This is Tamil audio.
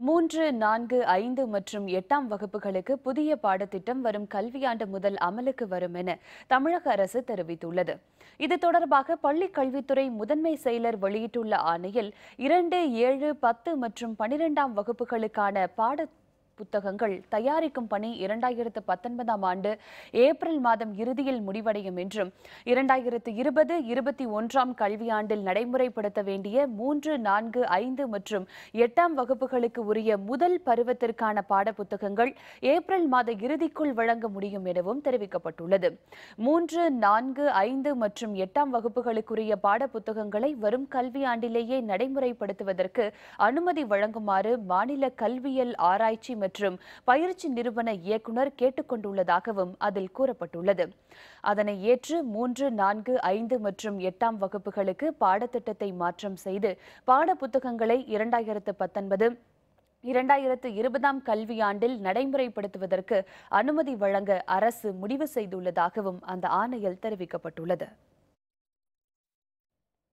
மூன்று நான்கு ஐந்து மற்றும் எட்டாம் வகுப்புகளுக்கு புதிய பாடத்திட்டம் வரும் கல்வியாண்டு முதல் அமலுக்கு வரும் என தமிழக அரசு தெரிவித்துள்ளது. இது தொடர்பாக பள்ளிக் கல்வித்துறை முதன்மை செயலர் வெளியிட்டுள்ள ஆணையில் இரண்டு ஏழு பத்து மற்றும் பனிரெண்டாம் வகுப்புகளுக்கான பாட புத்தகங்கள் தயாரிக்கும் பணி இரண்டாயிரத்து பத்தொன்பதாம் ஆண்டு ஏப்ரல் மாதம் இறுதியில் முடிவடையும் என்றும் இரண்டாயிரத்து இருபது இருபத்தி ஒன்றாம் கல்வியாண்டில் நடைமுறைப்படுத்த வேண்டிய மூன்று நான்கு ஐந்து மற்றும் எட்டாம் வகுப்புகளுக்கு உரிய முதல் பருவத்திற்கான பாடப்புத்தகங்கள் ஏப்ரல் மாத இறுதிக்குள் வழங்க முடியும் எனவும் தெரிவிக்கப்பட்டுள்ளது. மூன்று நான்கு ஐந்து மற்றும் எட்டாம் வகுப்புகளுக்குரிய பாடப்புத்தகங்களை வரும் கல்வியாண்டிலேயே நடைமுறைப்படுத்துவதற்கு அனுமதி வழங்குமாறு மாநில கல்வியல் ஆராய்ச்சி மற்றும் பயிற்சி நிறுவன இயக்குநர் கேட்டுக்கொண்டுள்ளதாகவும் அதில் கூறப்பட்டுள்ளது. அதனை ஏற்று மூன்று நான்கு ஐந்து மற்றும் எட்டாம் வகுப்புகளுக்கு பாடத்திட்டத்தை மாற்றம் செய்து பாடப்புத்தகங்களை இரண்டாயிரத்து பத்தொன்பது இரண்டாயிரத்து இருபதாம் கல்வியாண்டில் நடைமுறைப்படுத்துவதற்கு அனுமதி வழங்க அரசு முடிவு செய்துள்ளதாகவும் அந்த ஆணையில் தெரிவிக்கப்பட்டுள்ளது.